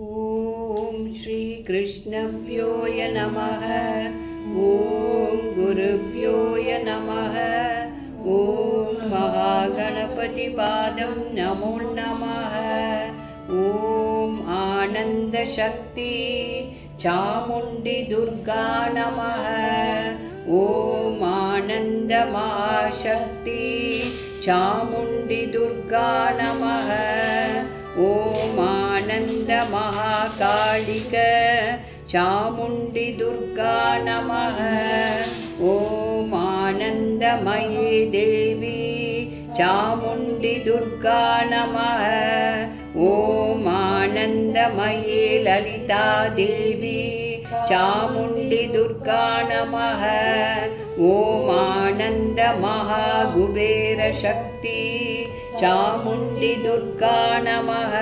ॐ श्रीकृष्णभ्योय नमः। ॐ गुरुभ्योय नमः। ॐ महागणपतिपादं नमो नमः। ॐ आनन्दशक्ति चामुण्डिदुर्गा नमः। ॐ आनन्दमहाशक्ति चामुण्डिदुर्गा नमः। ॐ आनन्दमहाकालिक चामुण्डिदुर्गा नमः। ॐ आनन्दमयी देवी चामुण्डिदुर्गा नमः। ॐ आनन्दमयी ललिता देवी चामुण्डिदुर्गा नमः। ॐ आनन्दमहाकुबेरशक्ति चामुण्डिदुर्गा नमः। ॐ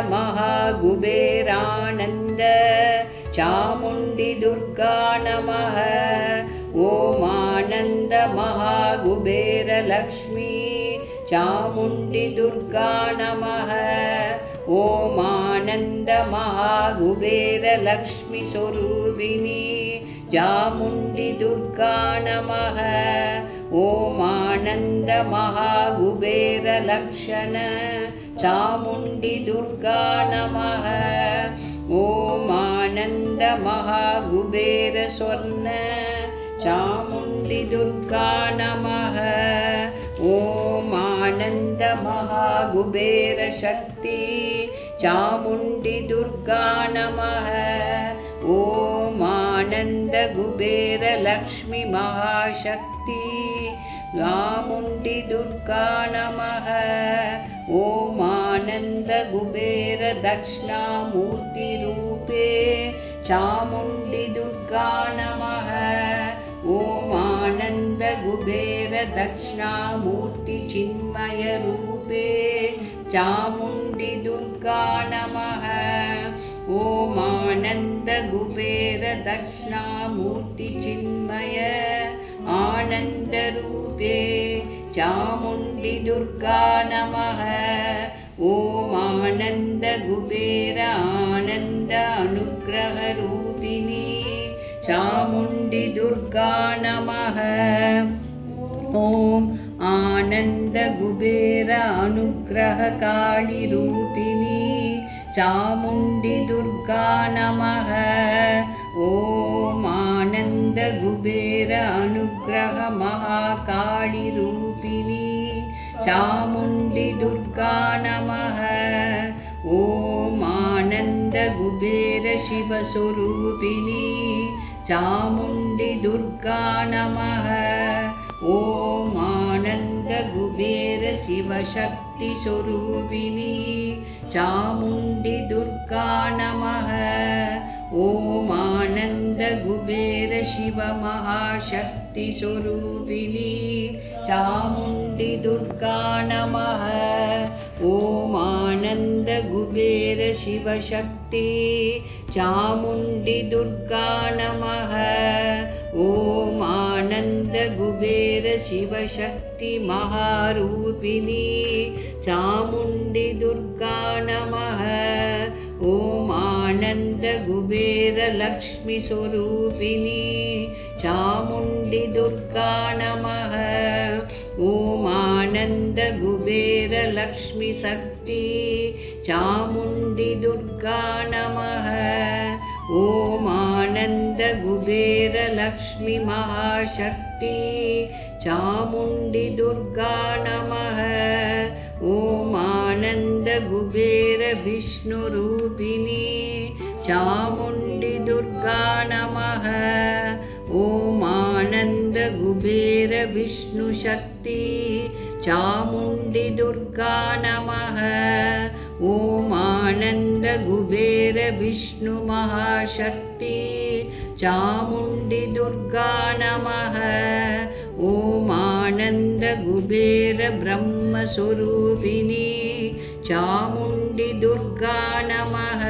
आनन्दमहाकुबेरानन्द चामुण्डिदुर्गा नमः। ॐ आनन्दमहाकुबेरलक्ष्मी चामुण्डिदुर्गा नमः। ॐ आनन्दमहाकुबेरलक्ष्मीस्वरूपिणी चामुण्डिदुर्गा नमः ॐ आनन्दमहाकुबेरलक्षण चामुण्डिदुर्गा नमः ॐ आनन्दमहाकुबेरस्वर्ण चामुण्डिदुर्गा नमः ॐ आनन्दमहाकुबेरशक्ति चामुण्डिदुर्गा नमः ॐ आनन्दकुबेरलक्ष्मीमहाशक्ति चामुण्डिदुर्गा नमः। ॐ आनन्दकुबेरदक्षिणामूर्तिरूपे चामुण्डिदुर्गा नमः। ॐ आनन्दकुबेरदक्षिणामूर्तिचिन्मयरूपे चामुण्डिदुर्गा नमः ॐ आनन्दकुबेरदक्षिणामूर्तिचिन्मय आनन्दरूपे चामुण्डिदुर्गा नमः ॐ आनन्दकुबेर आनन्द अनुग्रहरूपिणी चामुण्डिदुर्गा नमः ॐ आनन्दकुबेर अनुग्रहकालिरूपिणी चामुण्डिदुर्गा नमः। ॐ आनन्दकुबेर अनुग्रहमहाकालिरूपिणी चामुण्डिदुर्गा नमः। ॐ आनन्दकुबेरशिवस्वरूपिणी चामुण्डिदुर्गा नमः। ॐ आनन्दकुबेरशिवशक्तिस्वरूपिणी चामुण्डिदुर्गा नमः। ॐ आनन्दकुबेरशिवमहाशक्तिस्वरूपिणी चामुण्डिदुर्गा नमः। ॐ आनन्दकुबेरशिवशक्ति चामुण्डिदुर्गा नमः ॐ आनन्दकुबेरशिवशक्तिमहारूपिणी चामुण्डिदुर्गा नमः। ॐ आनन्दकुबेरलक्ष्मीस्वरूपिणी चामुण्डिदुर्गा नमः। ॐ आनन्दकुबेरलक्ष्मीशक्ति चामुण्डिदुर्गा नमः ॐ आनन्दकुबेरलक्ष्मीमहाशक्ति चामुण्डिदुर्गा नमः ॐ आनन्दकुबेरविष्णुरूपिणी चामुण्डिदुर्गा नमः ॐ आनन्दकुबेरविष्णुशक्ति चामुण्डिदुर्गा नमः ॐ आनन्दकुबेरविष्णुमहाशक्ति चामुण्डिदुर्गा नमः ॐ आनन्दकुबेरब्रह्मस्वरूपिणी चामुण्डिदुर्गा नमः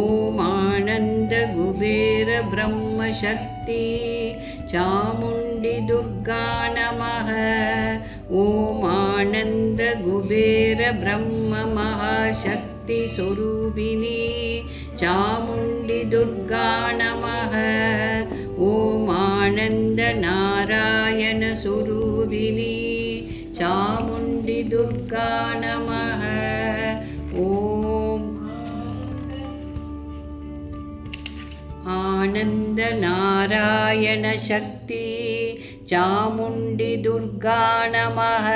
ॐ आनन्दकुबेरब्रह्मशक्ति चामुण्डिदुर्गा नमः ॐ आनन्दकुबेरब्रह्म महाशक्तिस्वरूपिणी चामुण्डिदुर्गा नमः ॐ आनन्दनारायणस्वरूपिणी चामुण्डिदुर्गा नमः ॐ आनन्दनारायणशक्ति चामुण्डिदुर्गा नमः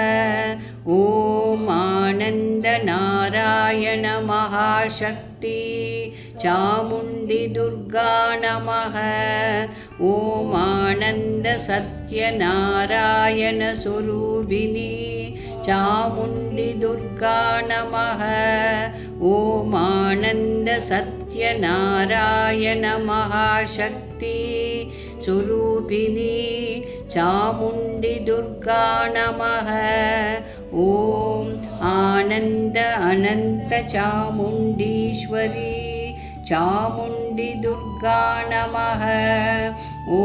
ॐ आनन्दनारायणमहाशक्ति चामुण्डिदुर्गा नमः ॐ आनन्दसत्यनारायणस्वरूपिणी चामुण्डिदुर्गा नमः ॐ आनन्दसत्यनारायणमहाशक्ति स्वरूपिणी चामुण्डिदुर्गा नमः। ॐ आनन्द अनन्तचामुण्डीश्वरी चामुण्डिदुर्गा नमः। ॐ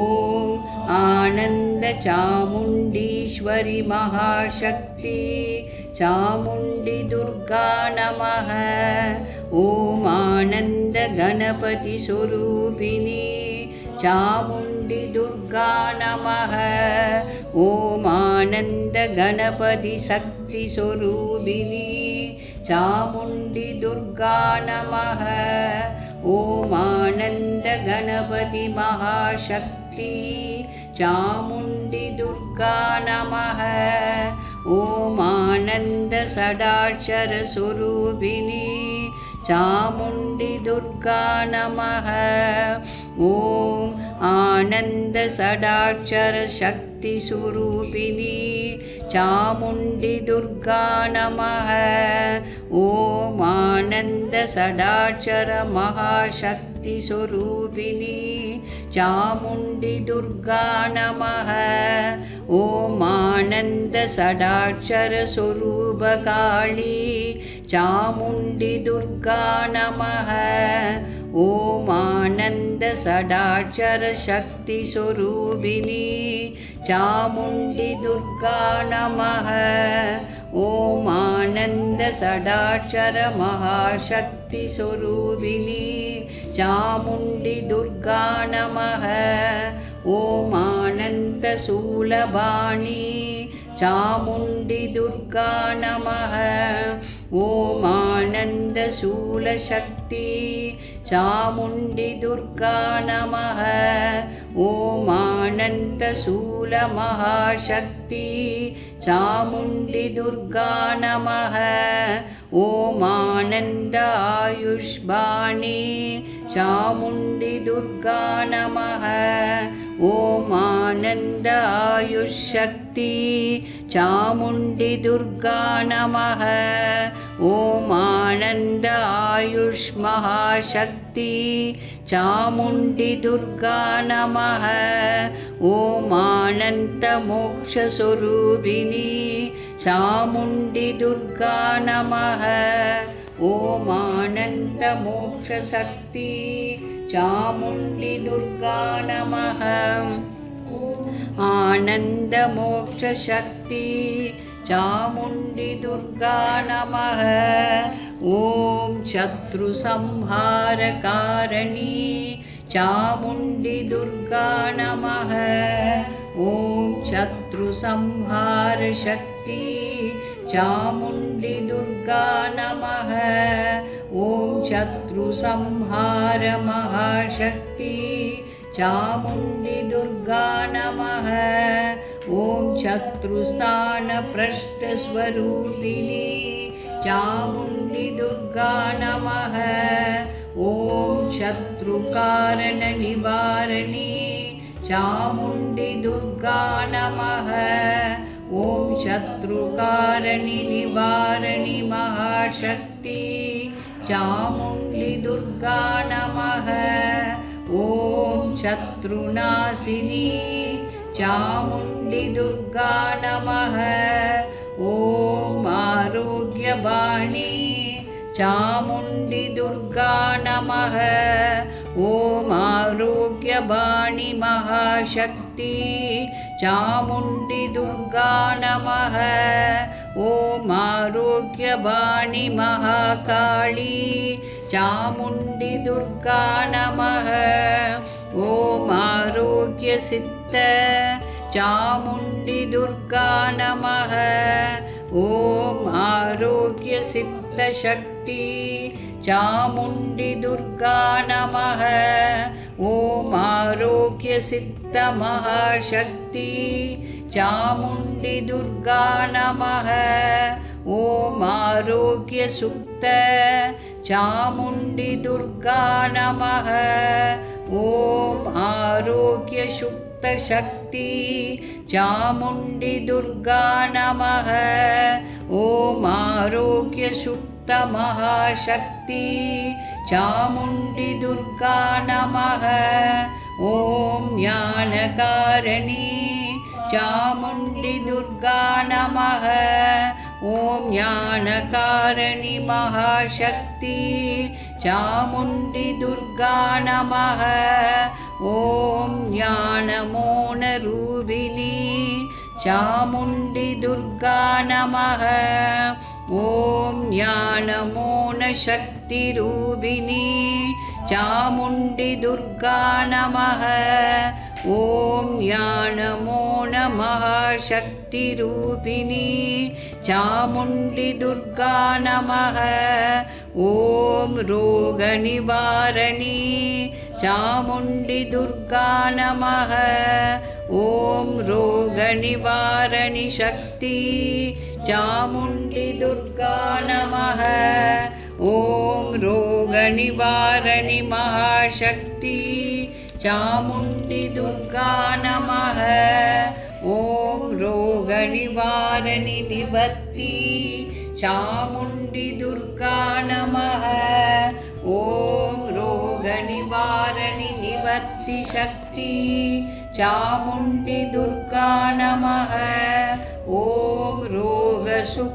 आनन्दचामुण्डीश्वरि महाशक्ति। चामुण्डिदुर्गा नमः। ॐ आनन्दगणपतिस्वरूपिणी चामुण्डिदुर्गा नमः ॐ आनन्दगणपतिशक्तिस्वरूपिणी चामुण्डिदुर्गा नमः ॐ आनन्दगणपतिमहाशक्ति चामुण्डिदुर्गा नमः ॐ आनन्दषडाक्षरस्वरूपिणी चामुण्डिदुर्गा नमः। ॐ आनन्दषडाक्षरशक्तिस्वरूपिणी चामुण्डिदुर्गा नमः। ॐ आनन्दषडाक्षरमहाशक्तिस्वरूपिणी चामुण्डिदुर्गा नमः। ॐ आनन्दषडाक्षरस्वरूपकाळी चामुण्डिदुर्गा नमः। ॐ आनन्दषडाक्षरशक्तिस्वरूपिणी चामुण्डिदुर्गा नमः। ॐ आनन्दषडाक्षरमहाशक्तिस्वरूपिणी चामुण्डिदुर्गा नमः। ॐ आनन्दशूलबाणी चामुण्डिदुर्गा नमः। ॐ आनन्दशूलशक्ति चामुण्डिदुर्गा नमः। ॐ आनन्दशूलमहाशक्ति चामुण्डिदुर्गा नमः। ॐ आनन्द आयुष्बाणी। चामुण्डिदुर्गा नमः। ॐ आनन्द आयुष्शक्ति चामुण्डिदुर्गा नमः। ॐ आनन्द आयुष्महाशक्ति चामुण्डिदुर्गा नमः। ॐ आनन्दमोक्षस्वरूपिणी चामुण्डिदुर्गा नमः। ॐ आनन्दमोक्षशक्ति चामुण्डिदुर्गा नमः आनन्दमोक्षशक्ति चामुण्डिदुर्गा नमः। ॐ शत्रुसंहारकारिणी चामुण्डिदुर्गा नमः। ॐ शत्रुसंहारशक्ति चामुण्डिदुर्गा नमः। ॐ शत्रुसंहारमहाशक्ति चामुण्डिदुर्गा नमः ॐ शत्रुस्थानपृष्ठस्वरूपिणी चामुण्डिदुर्गा नमः ॐ शत्रुकारणनिवारिणी चामुण्डिदुर्गा नमः ॐ शत्रुकारणि निवारणि महाशक्ति चामुण्डिदुर्गा नमः ॐ शत्रुनाशिनी चामुण्डिदुर्गा नमः। ॐ आरोग्यवाणी चामुण्डिदुर्गा नमः। ॐ आरोग्यवाणी महाशक्ति चामुण्डिदुर्गा नमः। ॐ आरोग्यवाणी महाकाली चामुण्डि दुर्गा नमः। ॐ आरोग्यसिद्ध चामुण्डि दुर्गा नमः। ॐ आरोग्यसिद्धशक्ति चामुण्डि दुर्गा नमः। ॐ आरोग्यसिद्धमहाशक्ति चामुण्डि दुर्गा नमः। ॐ आरोग्यसुप्त चामुण्डि दुर्गा नमः। ॐ आरोग्यशुक्तशक्ति चामुण्डि दुर्गा नमः। ॐ आरोग्यसुप्तमहाशक्ति चामुण्डि दुर्गा नमः। ॐ ज्ञानकारिणी चामुण्डि दुर्गा नमः ॐ ज्ञानकारिणि महाशक्ति चामुण्डि दुर्गा नमः ॐ ज्ञानमोनरूपिणी चामुण्डि दुर्गा नमः ॐ ज्ञानमोनशक्तिरूपिणी चामुण्डि दुर्गा नमः ॐ ज्ञानमोनमहाशक्तिरूपिणी चामुण्डि दुर्गा नमः। ॐ रोगनिवारणी चामुण्डि दुर्गा नमः। ॐ रोगनिवारणि शक्ति चामुण्डि दुर्गा नमः। ॐ रोगनिवारणि महाशक्ति चामुण्डि दुर्गा नमः ॐ निवर्ति चामुण्डि दुर्गा नमः ॐ रोगनिवारणि निवर्ति शक्ति चामुण्डि दुर्गा नमः ॐ रोगसुप्तनिवारणि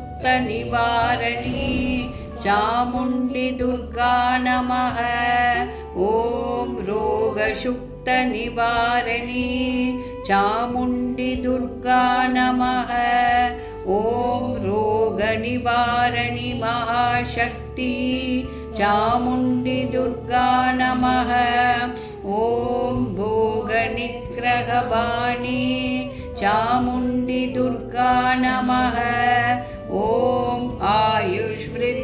चामुण्डि दुर्गा नमः ॐ रोगसुप्तनिवारणि चामुण्डि दुर्गा नमः। ॐ रोगनिवारणि महाशक्ति चामुण्डि दुर्गा नमः। ॐ भोगनिग्रहवाणी चामुण्डि दुर्गा नमः। ॐ आयुष्वृत्तिरूपिणी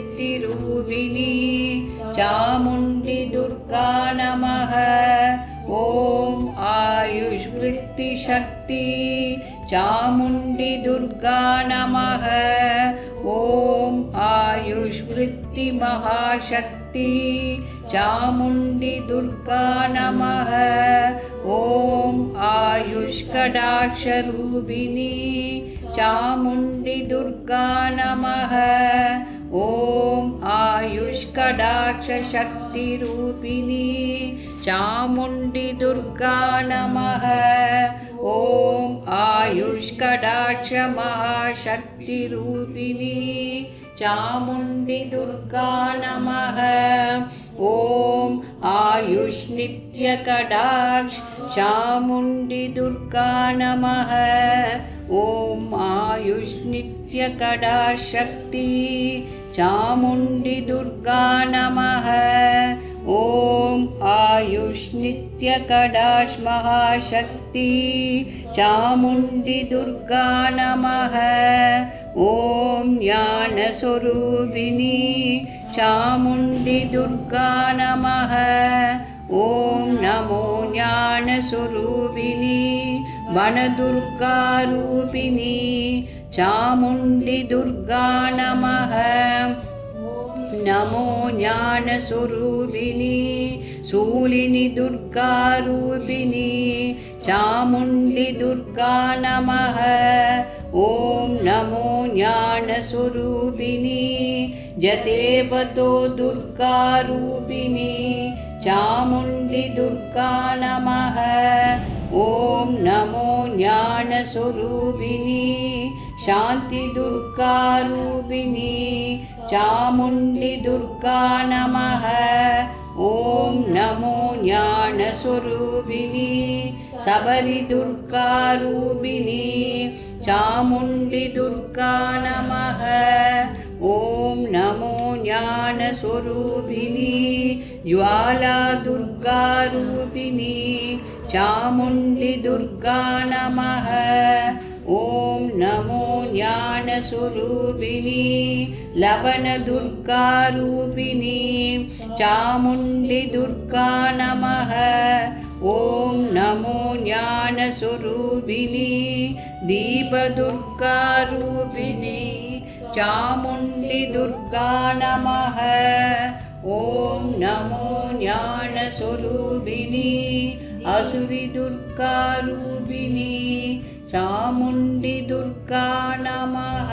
चामुण्डि दुर्गा नमः आयुष्वृत्तिशक्ति चामुण्डि दुर्गा नमः। ॐ आयुष्वृत्तिमहाशक्ति चामुण्डि दुर्गा नमः। ॐ आयुष्कडाक्षरूपिणी चामुण्डि दुर्गा नमः। ॐ आयुष्कडाक्षशक्तिरूपिणी चामुण्डि दुर्गा नमः। ॐ आयुष्कडाक्षमहाशक्तिरूपिणी चामुण्डि दुर्गा नमः। ॐ आयुष्नित्यकडाक्ष चामुण्डि दुर्गा नमः। ॐ आयुष्नित्यकडाशक्ति चामुण्डि नमः। ॐ आयुष्नित्यकडाश महाशक्ति चामुण्डि दुर्गा नमः। ॐ ज्ञानस्वरूपिणी चामुण्डि दुर्गा नमः। ॐ नमो ज्ञानस्वरूपिणी वनदुर्गारूपिणी चामुण्डि दुर्गा नमः नमो ज्ञानस्वरूपिणी शूलिनि दुर्गारूपिणी चामुण्डि दुर्गा नमः। ॐ नमो ज्ञानस्वरूपिणी जतेवतो दुर्गारूपिणी चामुण्डि दुर्गा नमः। ॐ नमो ज्ञानस्वरूपिणी शान्तिदुर्गारूपिणी चामुण्डि दुर्गा नमः। ॐ नमो ज्ञानस्वरूपिणी सबरिदुर्गारूपिणी चामुण्डिदुर्गा नमः। ॐ नमो ज्ञानस्वरूपिणी ज्वालादुर्गारूपिणी चामुण्डिदुर्गा नमः। ॐ नमो ज्ञानस्वरूपिणी लवणदुर्गारूपिणी चामुण्डिदुर्गा नमः। ॐ नमो ज्ञानस्वरूपिणी दीपदुर्गारूपिणी चामुण्डिदुर्गा नमः। ॐ नमो ज्ञानस्वरूपिणी असुरिदुर्गारूपिणी चामुण्डिदुर्गा नमः